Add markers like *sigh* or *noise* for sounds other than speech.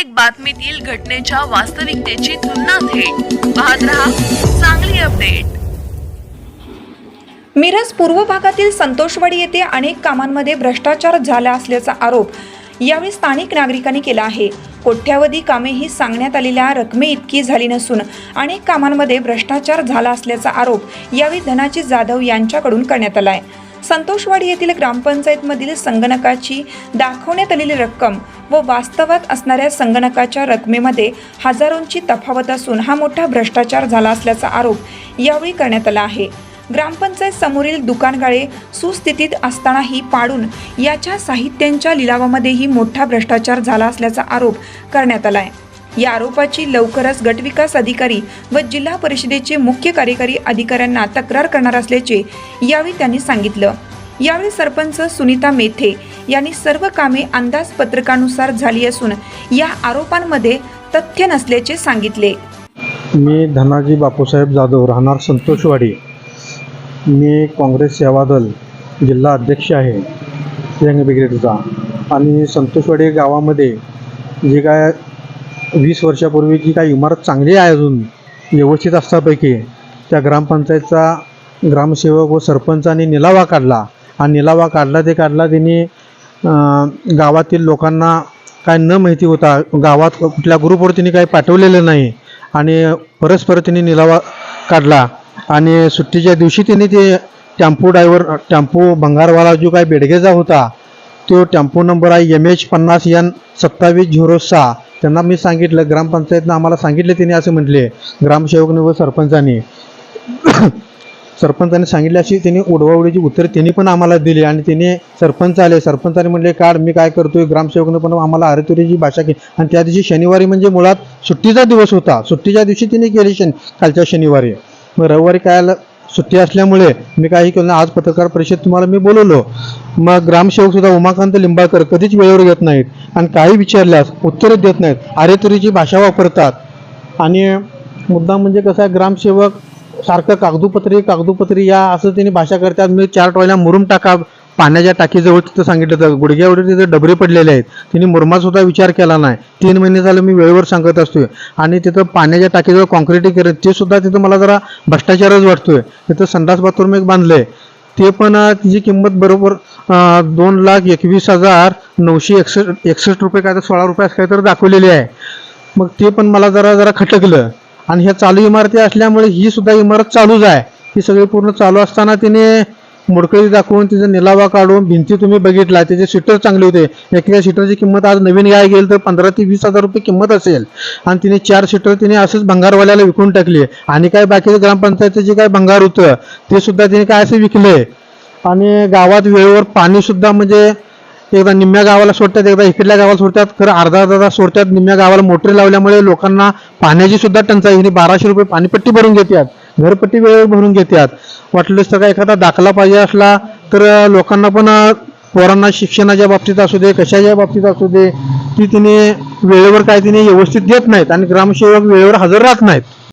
प्रत्येक बातमीतील घटनेच्या वास्तविकतेची तुलना थेट. पाहत रहा चांगली अपडेट मिरज पूर्व भागातील संतोषवाडी येथे अनेक कामांमध्ये भ्रष्टाचार झाला असल्याचा आरोप यावेळी स्थानिक नागरिकांनी केला आहे. कोट्यावधी कामे ही सांगण्यात आलेल्या रकमे इतकी झाली नसून अनेक कामांमध्ये भ्रष्टाचार झाला असल्याचा आरोप यावेळी धनाजी जाधव यांच्याकडून करण्यात आला आहे संतोषवाडी येथील ग्रामपंचायतमधील संगणकाची दाखवण्यात आलेली रक्कम व वास्तवात असणाऱ्या संगणकाच्या रकमेमध्ये हजारोंची तफावत असून हा मोठा भ्रष्टाचार झाला असल्याचा आरोप यावेळी करण्यात आला आहे. ग्रामपंचायत समोरील दुकानगाळे सुस्थितीत असतानाही पाडून याच्या साहित्यांच्या लिलावामध्येही मोठा भ्रष्टाचार झाला असल्याचा आरोप करण्यात आला आहे या आरोपाची लवकरच गटविकास अधिकारी व जिल्हा परिषदेचे मुख्य कार्यकारी अधिकाऱ्यांना तक्रार करणार असल्याचे यावेळी त्यांनी सांगितलं. यावेळी सरपंच सुनीता मेथे यांनी सर्व कामे अंदाजपत्रकानुसार झाली असून या आरोपांमध्ये तथ्य नसल्याचे सांगितले. मी धनाजी बापूसाहेब जाधव राहणार संतोषवाडी. मी काँग्रेस सेवा दल जिल्हा अध्यक्ष आहे. यंग ब्रिगेडचा. आणि संतोषवाडी गावामध्ये जे काय वीस वर्षापूर्वीची काही इमारत चांगली आहे अजून व्यवस्थित असतापैकी त्या ग्रामपंचायतचा ग्रामसेवक व सरपंचाने निलावा काढला. आणि निलावा काढला ते काढला त्यांनी गावातील लोकांना काय न माहिती होता गावात कुठल्या ग्रुपवर त्यांनी काही पाठवलेलं नाही आणि परस्पर त्यांनी निलावा काढला. आणि सुट्टीच्या दिवशी त्यांनी ते टेम्पो ड्रायव्हर टेम्पो भंगारवाला जो काही बेडगेचा होता तो टेम्पो नंबर आहे एम एच पन्नास एन सत्तावीस झिरो सहा. त्यांना मी सांगितलं ग्रामपंचायतनं आम्हाला सांगितले त्यांनी असं म्हटले ग्रामसेवकने व सरपंचाने. *coughs* सरपंचाने सांगितले अशी त्यांनी उडवाउडीची उत्तरे त्यांनी पण आम्हाला दिली आणि त्यांनी सरपंच आले. सरपंचाने म्हटले काढ मी काय करतोय? ग्रामसेवकने पण आम्हाला अरेतुरीची भाषा केली. आणि त्या दिवशी शनिवारी म्हणजे मुळात सुट्टीचा दिवस होता. सुट्टीच्या दिवशी त्यांनी केली शन कालच्या शनिवारी. मग रविवारी काय आलं, सुट्टी असल्यामुळे मी काही केलं आज पत्रकार परिषद तुम्हाला मी बोलवलो. मग ग्रामसेवक सुद्धा उमाकांत लिंबाळकर कधीच वेळेवर येत नाहीत आणि काही विचारल्यास उत्तरच देत नाहीत. आरेतरीची भाषा वापरतात. आणि मुद्दा म्हणजे कसं आहे ग्रामसेवक सारखं कागदोपत्री कागदोपत्री या असं त्यांनी भाषा करतात. मी चार टोळ्या मुरुम टाका पाण्याच्या टाकीजवळ तिथं सांगितलं तर गुडघ्यावर तिथे डबरे पडलेले आहेत. तिने मुरमासुद्धा विचार केला नाही. तीन महिने झालं मी वेळेवर सांगत असतोय. आणि तिथं पाण्याच्या टाकीजवळ कॉन्क्रिटीकरण ते सुद्धा तिथं मला जरा भ्रष्टाचारच वाटतोय. तिथं संडास बाथरूम एक बांधलंय. ते पण तिची किंमत बरोबर दोन लाख एकवीस हजार नऊशे एकसष्ट एकसष्ट रुपये काय तर सोळा रुपये असं काय तर दाखवलेली आहे. मग ते पण मला जरा जरा खटकलं. आणि ह्या चालू इमारती असल्यामुळे ही सुद्धा इमारत चालूच आहे. ही सगळी पूर्ण चालू असताना तिने मोडकळी दाखवून तिचा निलावा काढून भिंती तुम्ही बघितला त्याचे सीटर चांगले होते. एखाद्या शिटरची किंमत आज नवीन गाय गेल तर पंधरा ते वीस हजार रुपये किंमत असेल. आणि तिने चार शिटर तिने असंच भंगारवाल्याला विकून टाकली. आणि काय बाकीचं ग्रामपंचायतीचं जे काय भंगार होतं ते सुद्धा तिने काय असे विकले? आणि गावात वेळेवर पाणी सुद्धा म्हणजे एकदा निम्म्या गावाला सोडतात एकदा इकडल्या गावाला सोडतात. खरं अर्धा अर्धा तास सोडतात. निम्म्या गावाला मोटरी लावल्यामुळे लोकांना पाण्याची सुद्धा टंचाई हिने बाराशे रुपये पाणीपट्टी भरून घेतात. घरपट्टी वेळेवर भरून घेतात. वाटलंच तर का एखादा दाखला पाहिजे असला तर लोकांना पण पोरांना शिक्षणाच्या बाबतीत असू दे कशाच्या बाबतीत असू दे ती तिने वेळेवर काय तिने व्यवस्थित देत नाहीत. आणि ग्रामसेवक वेळेवर हजर राहत नाहीत.